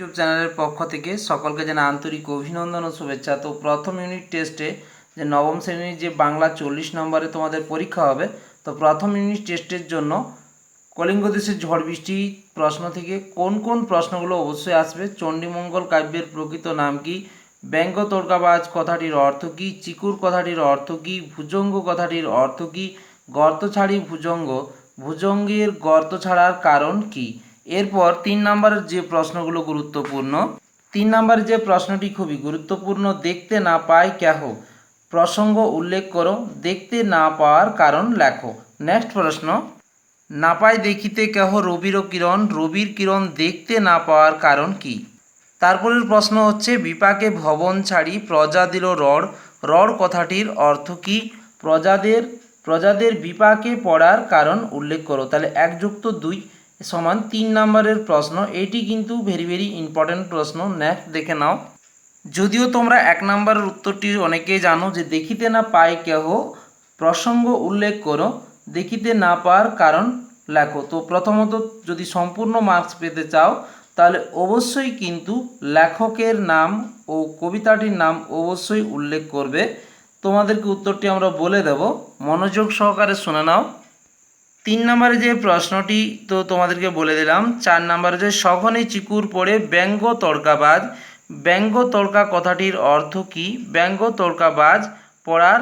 YouTube চ্যানেলের পক্ষ থেকে সকলকে জানা আন্তরিক অভিনন্দন ও শুভেচ্ছা। তো প্রথম ইউনিট টেস্টে যে নবম শ্রেণির যে বাংলা চল্লিশ নম্বরে তোমাদের পরীক্ষা হবে, তো প্রথম ইউনিট টেস্টের জন্য কলিঙ্গ দেশের ঝড় বৃষ্টি প্রশ্ন থেকে কোন কোন প্রশ্নগুলো অবশ্যই আসবে, চণ্ডীমঙ্গল কাব্যের প্রকৃত নাম কি, ব্যঙ্গ তর্কাবাজ কথাটির অর্থ কি, চিকুর কথাটির অর্থ কি, ভুজঙ্গ কথাটির অর্থ কি, গর্ত ছাড়ি ভুজঙ্গ, ভুজঙ্গের গর্ত ছাড়ার কারণ কি? এরপর তিন নম্বরের যে প্রশ্নগুলো গুরুত্বপূর্ণ, তিন নম্বরের যে প্রশ্নটি খুবই গুরুত্বপূর্ণ, দেখতে না পায় কেহ প্রসঙ্গ উল্লেখ করো, দেখতে না পাওয়ার কারণ লেখো। নেক্সট প্রশ্ন, না পায় দেখিতে কেহ রবির কিরণ রবির কিরণ দেখতে না পাওয়ার কারণ কি? তারপরের প্রশ্ন হচ্ছে, বিপাকে ভবন ছাড়ি প্রজা দিল রড রড কথাটির অর্থ কি? প্রজাদের প্রজাদের বিপাকে পড়ার কারণ উল্লেখ করো। তাহলে একযুক্ত দুই সমান তিন নম্বরের প্রশ্ন। এটি কিন্তু ভেরি ভেরি ইম্পর্ট্যান্ট প্রশ্ন। নেক্সট দেখে নাও। যদিও তোমরা এক নম্বরের উত্তরটি অনেকেই জানো যে দেখিতে না পায় কেহ, প্রসঙ্গ উল্লেখ করো, দেখিতে না পাওয়ার কারণ লেখো। তো প্রথমত যদি সম্পূর্ণ মার্কস পেতে চাও, তাহলে অবশ্যই কিন্তু লেখকের নাম ও কবিতাটির নাম অবশ্যই উল্লেখ করবে। তোমাদেরকে উত্তরটি আমরা বলে দেব। মনোযোগ সহকারে শুনে নাও। তিন নম্বরে যে প্রশ্নটি তো তোমাদেরকে বলে দিলাম, চার নম্বরে যে সঘনে চিকুর পড়ে ব্যঙ্গ তর্কাবাজ। ব্যঙ্গ তর্কা কথাটির অর্থ কি? ব্যঙ্গ তর্কাবাজ পড়ার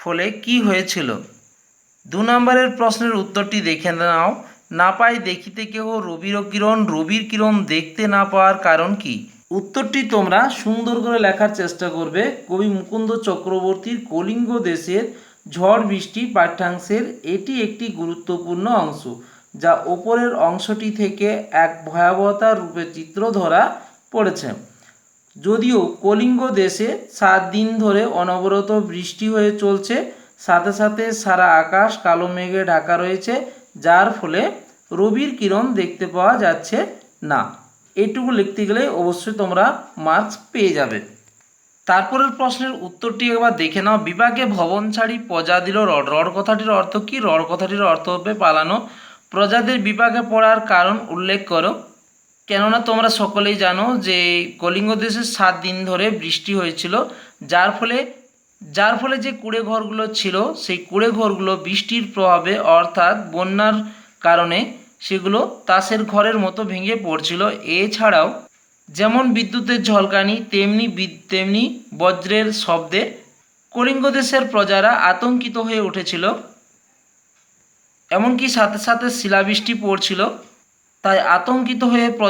ফলে কি হয়েছিল? দু নম্বরের প্রশ্নের উত্তরটি দেখে নাও। না পাই দেখিতে কেহ রবির কিরণ রবির কিরণ দেখতে না পাওয়ার কারণ কি? উত্তরটি তোমরা সুন্দর করে লেখার চেষ্টা করবে। কবি মুকুন্দ চক্রবর্তীর কলিঙ্গ দেশের ঝড় বৃষ্টি পাঠ্যাংশের এটি একটি গুরুত্বপূর্ণ অংশ, যা ওপরের অংশটি থেকে এক ভয়াবহতার রূপে চিত্র ধরা পড়েছে। যদিও কলিঙ্গ দেশে সাত দিন ধরে অনবরত বৃষ্টি হয়ে চলছে, সাথে সাথে সারা আকাশ কালো মেঘে ঢাকা রয়েছে, যার ফলে রবির কিরণ দেখতে পাওয়া যাচ্ছে না। এটুকু লিখতে গেলে অবশ্যই তোমরা মার্কস পেয়ে যাবে। তারপরের প্রশ্নের উত্তরটি একবার দেখে নাও। বিভাগে ভবন ছাড়ি প্রজা দিল রড রড কথাটির অর্থ কি? রড কথাটির অর্থ হবে পালানো। প্রজাদের বিপাকে পড়ার কারণ উল্লেখ করো। কেননা তোমরা সকলেই জানো যে কলিঙ্গ দেশে সাত দিন ধরে বৃষ্টি হয়েছিল। যার ফলে যার ফলে যে কুড়ে ঘরগুলো ছিল, সেই কুড়ে ঘরগুলো বৃষ্টির প্রভাবে অর্থাৎ বন্যার কারণে সেগুলো তাসের ঘরের মতো ভেঙে পড়ছিল। এছাড়াও যেমন বিদ্যুতের ঝলকানি, তেমনি তেমনি বজ্রের শব্দে কলিঙ্গ দেশের প্রজারা আতঙ্কিত হয়ে উঠেছিল। এমনকি সাথে সাথে শিলাবৃষ্টি পড়ছিল। তাই আতঙ্কিত হয়ে